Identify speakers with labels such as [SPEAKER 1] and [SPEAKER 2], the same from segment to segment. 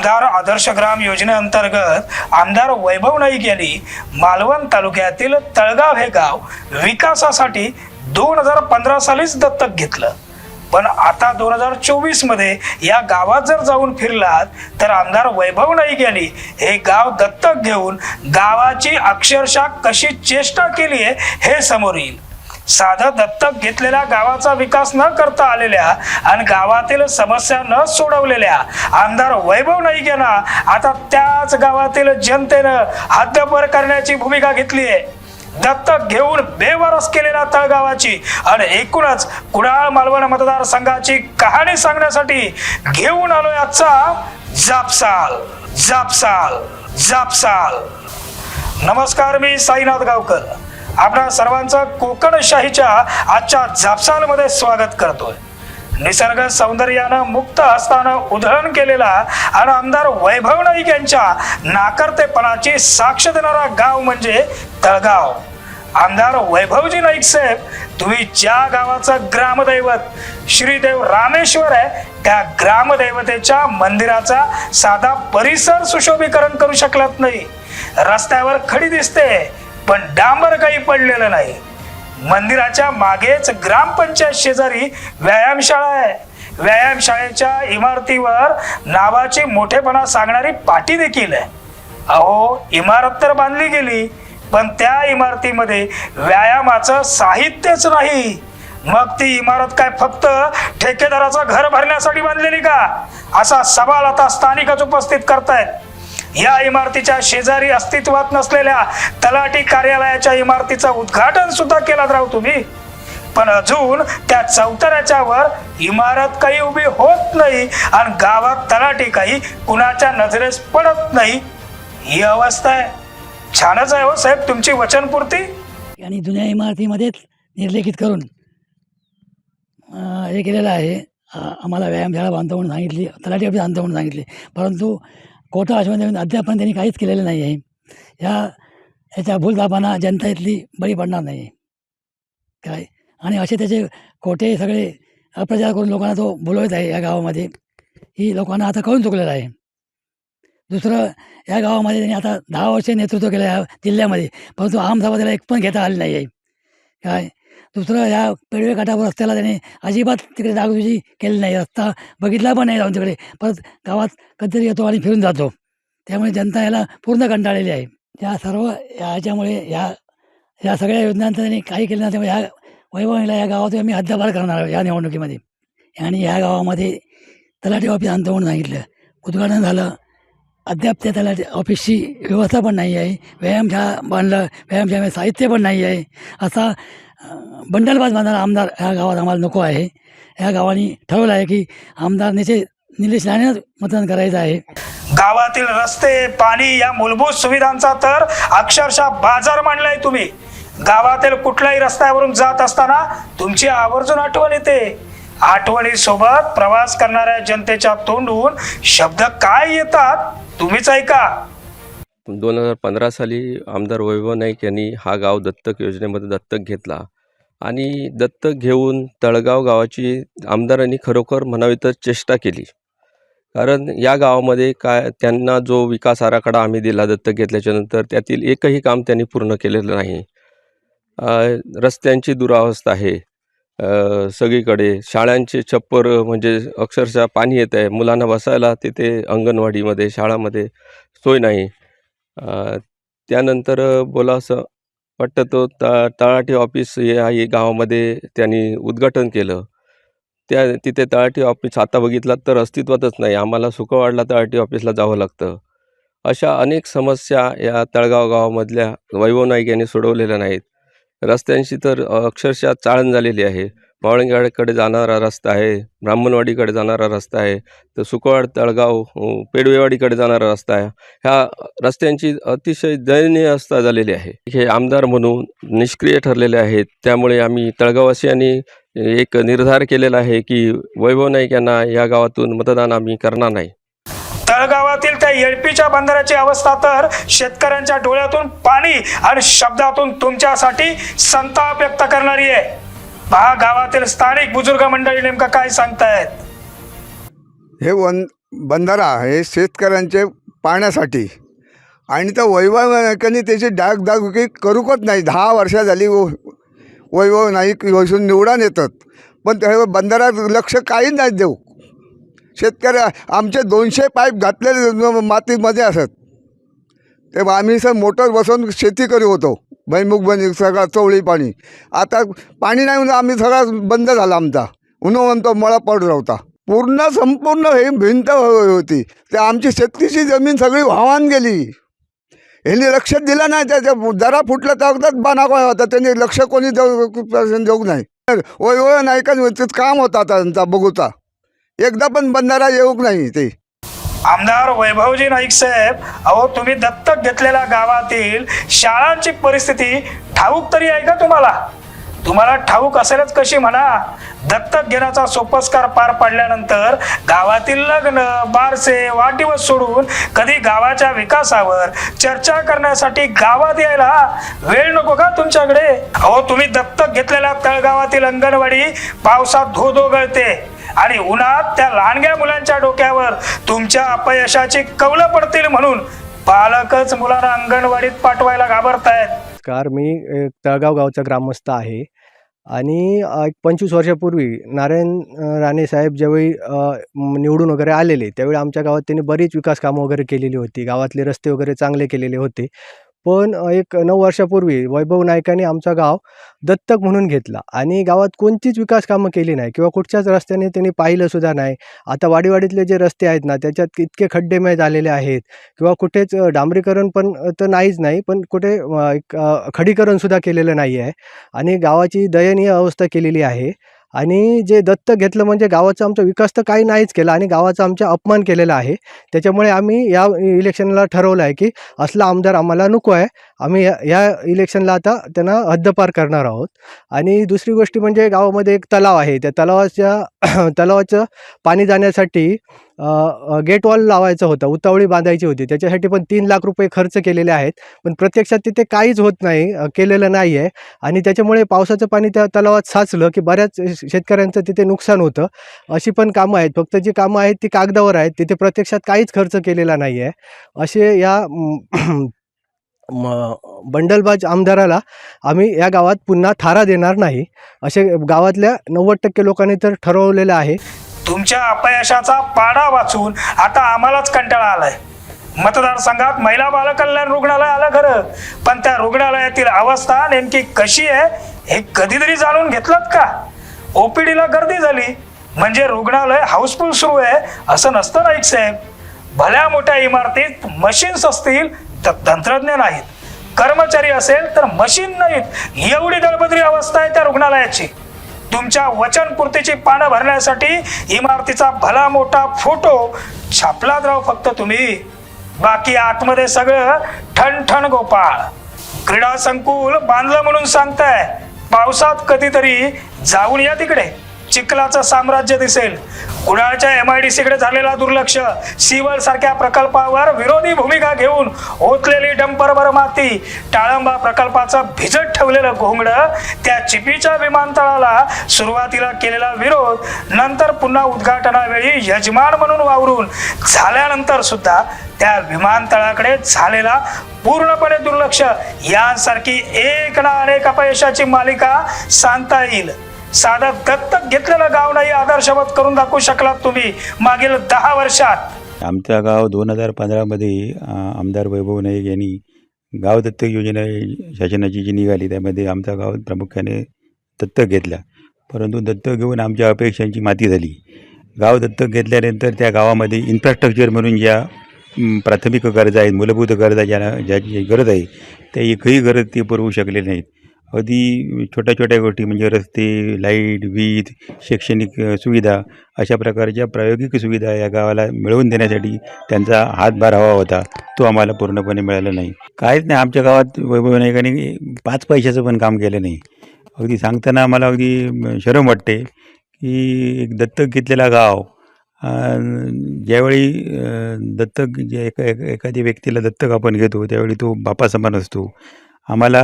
[SPEAKER 1] आमदार आदर्श ग्राम योजनेअंतर्गत आमदार वैभव नाईक यांनी मालवण तालुक्यातील तळगाव हे गाव विकासासाठी दोन हजार पंधरा सालीच दत्तक घेतलं. पण आता दोन हजार चोवीसमध्ये या गावात जर जाऊन फिरलात तर आमदार वैभव नाईक यांनी हे गाव दत्तक घेऊन गावाची अक्षरशः कशी चेष्टा केली आहे हे समोर येईल. साधं दत्तक घेतलेल्या गावाचा विकास न करता आलेल्या आणि गावातील समस्या न सोडवलेल्या आमदार वैभव नाही यांना आता त्याच गावातील जनतेनं हद्दपर करण्याची भूमिका घेतली आहे. दत्तक घेऊन बेवारस केलेल्या तळगावाची आणि एकूणच कुडाळ मालवण मतदारसंघाची कहाणी सांगण्यासाठी घेऊन आलोय आजचा जापसाल जापसाल जापसाल. नमस्कार मी साईनाथ गावकर. आपणा सर्वांचं कोकणशाहीच्या आजच्या जापसालमध्ये स्वागत करतोय. निसर्ग सौंदर्यानं मुक्त हस्तानं उधळण केलेला आणि आमदार वैभव नाईक यांच्या नाकर्तेपणाची साक्ष देणारा गाव म्हणजे तळगाव. आमदार वैभवजी नाईक साहेब तुम्ही ज्या गावाचं ग्रामदैवत श्रीदेव रामेश्वर आहे त्या ग्रामदैवतेच्या मंदिराचा साधा परिसर सुशोभीकरण करू शकलात नाही. रस्त्यावर खडी दिसते पण डांबर काही पडलेलं नाही. मंदिराच्या मागेच ग्रामपंचायत शेजारी व्यायामशाळा आहे. व्यायामशाळेच्या इमारतीवर नावाची मोठेपणा सांगणारी पाटी देखील आहे. अहो इमारत तर बांधली गेली पण त्या इमारतीमध्ये व्यायामाचं साहित्यच नाही. मग ती इमारत काय फक्त ठेकेदाराचं घर भरण्यासाठी बांधलेली का? असा सवाल आता स्थानिकच उपस्थित करतायत. या इमारतीच्या शेजारी अस्तित्वात नसलेल्या तलाठी कार्यालयाच्या इमारतीचं उद्घाटन सुद्धा केलं राहू तुम्ही. पण अजून त्या चौतऱ्याच्या वर इमारत काही उभी होत नाही आणि गावात तलाठी काही कुणाच्या नजरेस पडत नाही. ही अवस्था आहे. छानच आहे हो साहेब तुमची वचनपूर्ती.
[SPEAKER 2] आणि जुन्या इमारतीमध्येच निर्लेखित करून अं, हे केलेलं आहे. आम्हाला व्यायामशाळा बांधतो म्हणून सांगितली तलाठी ऑफिस बांधतो म्हणून सांगितले. परंतु कोटा आश्वासन अद्याप पण त्यांनी काहीच केलेलं नाही आहे. या याच्या भूलदाबांना जनता इथली बळी पडणार नाही. काय? आणि असे त्याचे खोटे सगळे अप्रचार करून लोकांना तो बोलवत आहे या गावामध्ये. ही लोकांना आता कळून चुकलेलं आहे. दुसरं या गावामध्ये त्यांनी आता दहा वर्ष नेतृत्व केलं या जिल्ह्यामध्ये. परंतु आमसभा त्याला एक पण घेता आली नाही आहे. काय? दुसरं या पेडवे काठावर रस्त्याला त्याने अजिबात तिकडे डागडुजी केली नाही. रस्ता बघितला पण नाही जाऊन तिकडे. परत गावात कधीतरी येतो आणि फिरून जातो. त्यामुळे जनता याला पूर्ण कंटाळलेली आहे. या सर्व याच्यामुळे या या सगळ्या योजनांचं त्यांनी काही केलं नाही. त्यामुळे ह्या वैभवीला या गावातून आम्ही हद्दपार करणार आहोत या निवडणुकीमध्ये. आणि या गावामध्ये तलाठी ऑफिस आणतो म्हणून सांगितलं. उद्घाटन झालं. अद्याप त्या तलाठी ऑफिसची व्यवस्था पण नाही आहे. व्यायामशाळा बांधलं. व्यायामशाळेमध्ये साहित्य पण नाही आहे. असा बंडलबाज बांधणारा आमदार ह्या गावात आम्हाला नको आहे. ह्या गावाने ठरवलं आहे की आमदार नेते निलेश राणेच मतदान करायचं आहे.
[SPEAKER 1] गावातील रस्ते पाणी या मूलभूत सुविधांचा तर अक्षरशः बाजार मांडलाय तुम्ही. गावातील कुठल्याही रस्त्यावरून जात असताना तुमची आवर्जून आठवण येते. आठवणीसोबत प्रवास करणाऱ्या जनतेच्या तोंडून शब्द काय येतात तुम्हीच ऐका.
[SPEAKER 3] दोन हजार पंधरा साली आमदार वैभव नाईक यांनी हा गाव दत्तक योजनेमध्ये दत्तक घेतला. आणि दत्तक घेऊन तळगाव गावाची आमदारांनी खरोखर म्हणावी तर चेष्टा केली. कारण या गावामध्ये काय त्यांना जो विकास आराखडा आम्ही दिला दत्तक घेतल्याच्यानंतर त्यातील एकही काम त्यांनी पूर्ण केलेलं नाही. रस्त्यांची दुरावस्था आहे. सगळीकडे शाळांचे छप्पर म्हणजे अक्षरशः पाणी येत आहे मुलांना बसायला तिथे अंगणवाडीमध्ये शाळामध्ये सोय नाही. त्यानंतर त्यानंतर असं वाटतं तो ता तळाटी ऑफिस या हे गावामध्ये त्यांनी उद्घाटन केलं. त्या तिथे तळाटी ऑफिस आता बघितलात तर अस्तित्वातच नाही. आम्हाला सुखवाडला तळाटी ऑफिसला जावं लागतं. अशा अनेक समस्या या तळगाव गावामधल्या वैभव नाईक यांनी सोडवलेल्या नाहीत. रस्त्यांशी तर अक्षरशः चाळण झालेली आहे. मावळंगाडकडे जाणारा रस्ता आहे ब्राह्मणवाडीकडे जाणारा रस्ता आहे तर सुकवाड तळगाव पेडवेवाडीकडे जाणारा रस्ता आहे. ह्या रस्त्यांची अतिशय दयनीय अवस्था झालेली आहे. हे आमदार म्हणून निष्क्रिय ठरलेले आहेत. त्यामुळे आम्ही तळगाववासियांनी एक निर्धार केलेला आहे की वैभव नाईक यांना या गावातून मतदान आम्ही करणार नाही.
[SPEAKER 1] तळगावातील त्या येळपीच्या बंदराची अवस्था तर शेतकऱ्यांच्या डोळ्यातून पाणी आणि शब्दातून तुमच्यासाठी संताप व्यक्त करणारी आहे. पहा गावातील स्थानिक बुजुर्ग मंडळी नेमका काय सांगतायत?
[SPEAKER 4] हे वन बंधारा हे शेतकऱ्यांचे पाण्यासाठी आणि त्या वैभव त्याची त्याची डागडागुकी करूकच नाही. दहा वर्षा झाली व वैभव नाही वसून निवडून येतात. पण त्या बंधाऱ्यात लक्ष काही नाही देऊ. शेतकरी आमचे दोनशे पाईप घातलेले मातीमध्ये असत. तेव्हा आम्ही सर मोटर बसवून शेती करी होतो. भैमुख बनी सगळा चवळी पाणी. आता पाणी नाही म्हणजे आम्ही सगळा बंद झाला आमचा. उन्हा म्हणतो मळा पड होता पूर्ण संपूर्ण हे भिंत होती. ते आमची शेतीची जमीन सगळी व्हावान गेली. ह्यांनी लक्ष दिलं नाही. त्याच्या जरा फुटलं तर अगदाच बनाकोय होता. त्यांनी लक्ष कोणी देऊ देऊ नाही. ओय ओय नाही का? काम होता त्यांचा बघूचा. एकदा पण बंधारा येऊक नाही ते.
[SPEAKER 1] आमदार वैभवजी नाईक साहेब अहो तुम्ही दत्तक घेतलेल्या गावातील शाळांची परिस्थिती ठाऊक तरी आहे का तुम्हाला? तुम्हाला ठाऊक असेलच कशी म्हणा? दत्तक घेण्याचा सोपस्कार पार पाडल्यानंतर गावातील लग्न बारसे वाढदिवस सोडून कधी गावाच्या विकासावर चर्चा करण्यासाठी गावात यायला वेळ नको का तुमच्याकडे? अहो तुम्ही दत्तक घेतलेल्या तळगावातील अंगणवाडी पावसात धो धो गळते. आणि उन्हात त्या लहानग्या मुलांच्या डोक्यावर तुमच्या अपयशाची कवलं पडतील म्हणून पालकच मुलांना अंगणवाडीत पाठवायला घाबरतायत.
[SPEAKER 5] कार मी तळगाव गावचा ग्रामस्थ आहे आणि एक पंचवीस वर्षापूर्वी नारायण राणे साहेब ज्यावेळी निवडून वगैरे आलेले त्यावेळी आमच्या गावात त्यांनी बरीच विकास कामं वगैरे केलेली होती गावातले रस्ते वगैरे चांगले केलेले होते. पण एक नऊ वर्षापूर्वी वैभव नायकाने आमचा गाव दत्तक म्हणून घेतला आणि गावात कोणतीच विकास कामं केली नाही किंवा कुठच्याच रस्त्याने त्यांनी पाहिलं सुद्धा नाही. आता वाडीवाडीतले जे रस्ते आहेत ना त्याच्यात इतके खड्डेमय झालेले आहेत किंवा कुठेच डांबरीकरण पण तर नाहीच नाही पण कुठे एक खडीकरणसुद्धा केलेलं नाही आहे आणि गावाची दयनीय अवस्था केलेली आहे. आणि जे दत्तक घेतलं म्हणजे गावाचा आमचा विकास तर काही नाहीच केला आणि गावाचा आमचा अपमान केलेला आहे. त्याच्यामुळे आम्ही या इलेक्शनला ठरवलं आहे की असला आमदार आम्हाला नको आहे आम्ही या या इलेक्शनला आता त्यांना हद्दपार करणार आहोत. आणि दुसरी गोष्ट म्हणजे गावामध्ये एक तलाव आहे. त्या तलावाच्या तलावाचं पाणी जाण्यासाठी गेट वॉल लावायचं होतं उतावळी बांधायची होती. त्याच्यासाठी पण तीन लाख रुपये खर्च केलेले आहेत. पण प्रत्यक्षात तिथे काहीच होत नाही केलेलं नाही आहे आणि त्याच्यामुळे पावसाचं पाणी त्या तलावात साचलं की बऱ्याच शेतकऱ्यांचं तिथे नुकसान होतं. अशी पण कामं आहेत. फक्त जी कामं आहेत ती कागदावर आहेत. तिथे प्रत्यक्षात काहीच खर्च केलेला नाही आहे असे या म बंडलबाज आमदाराला आम्ही या गावात पुन्हा थारा देणार नाही. असे गावातल्या नव्वद टक्के लोकांनी तर ठरवलेलं आहे.
[SPEAKER 1] तुमच्या अपयशाचा पाडा वाचून आता आम्हालाच कंटाळा आलाय. मतदारसंघात महिला बालकल्याण रुग्णालय आलं खरं पण त्या रुग्णालयातील अवस्था नेमकी कशी आहे हे कधीतरी जाणून घेतलं का? ओपीडीला गर्दी झाली म्हणजे रुग्णालय हाऊसफुल सुरू आहे असं नसतं नाईक साहेब भल्या मोठ्या इमारतीत मशीन्स असतील तर तंत्रज्ञ नाहीत. कर्मचारी असेल तर मशीन नाहीत. एवढी दळबद्री अवस्था आहे त्या रुग्णालयाची. तुमच्या वचनपूर्तीची पानं भरण्यासाठी इमारतीचा भला मोठा फोटो छापलात राव फक्त तुम्ही. बाकी आतमध्ये सगळं ठणठण गोपाळ. क्रीडा संकुल बांधलं म्हणून सांगताय. पावसात कधीतरी जाऊन या तिकडे. चिखलाचं साम्राज्य दिसेल. कुडाळच्या एम आय डी सीकडे झालेला दुर्लक्ष सिवल सारख्या प्रकल्पावर विरोधी भूमिका घेऊन ओतलेली डंपरभर माती टाळंबा प्रकल्पाचं भिजत ठेवलेलं घोंगडं त्या चिपीच्या विमानतळाला सुरुवातीला केलेला विरोध नंतर पुन्हा उद्घाटनावेळी यजमान म्हणून वावरून झाल्यानंतर सुद्धा त्या विमानतळाकडे झालेला पूर्णपणे दुर्लक्ष यांसारखी एक ना अनेक अपयशाची मालिका सांगता येईल. साधा दत्तक घेतलेलं गाव नाही आदर्शवत करून दाखवू शकलात तुम्ही. मागील दहा वर्षात.
[SPEAKER 6] आमचं गाव दोन हजार पंधरामध्ये आमदार वैभव नाईक यांनी गाव दत्तक योजना शासनाची जी निघाली त्यामध्ये आमचा गाव प्रामुख्याने दत्तक घेतला. परंतु दत्तक घेऊन आमच्या अपेक्षांची माती झाली. गाव दत्तक घेतल्यानंतर त्या गावामध्ये इन्फ्रास्ट्रक्चर म्हणून ज्या प्राथमिक गरजा आहेत मूलभूत गरजा ज्या ज्याची गरज आहे त्या एकही गरज ते पुरवू शकले नाहीत. अगदी छोट्या छोट्या गोष्टी म्हणजे रस्ते लाइट वीज शैक्षणिक सुविधा अशा प्रकारच्या प्रायोगिक सुविधा या गावाला मिळवून देण्यासाठी त्यांचा हातभार हवा होता. तो आम्हाला पूर्णपणे मिळाला नाही. काहीच नाही आमच्या गावात वैभव नायकाने पाच पैशाचं पण काम केलं नाही. अगदी सांगताना आम्हाला अगदी शरम वाटते की एक दत्तक घेतलेला गाव ज्यावेळी दत्तक जे एका एका- एखाद्या व्यक्तीला दत्तक आपण घेतो त्यावेळी तो बापासमान असतो. आम्हाला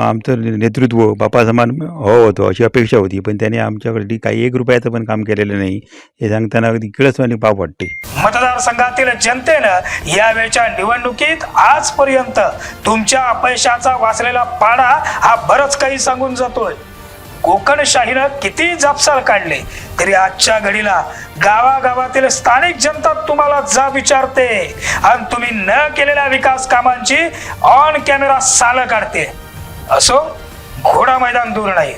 [SPEAKER 6] आमचं नेतृत्व बापा समान हवं होतं अशी अपेक्षा होती. पण त्याने आमच्याकडे काही एक रुपयाचं पण काम केलेलं नाही. हे सांगताना अगदी किळसवाणी पाप वाटते.
[SPEAKER 1] मतदारसंघातील जनतेनं यावेळच्या निवडणुकीत आजपर्यंत तुमच्या अपयशाचा वाचलेला पाडा हा बरंच काही सांगून जातोय. कोकणशाहीनं किती जापसाल काढले? तरी आजच्या घडीला गावागावातील स्थानिक जनता तुम्हाला जा विचारते. आणि तुम्ही न केलेल्या विकास कामांची ऑन कॅमेरा साल काढते. असो घोडा मैदान दूर नाही.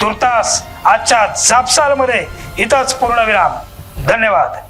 [SPEAKER 1] तुर्तास आजच्या जापसालमध्ये इथंच पूर्णविराम. धन्यवाद.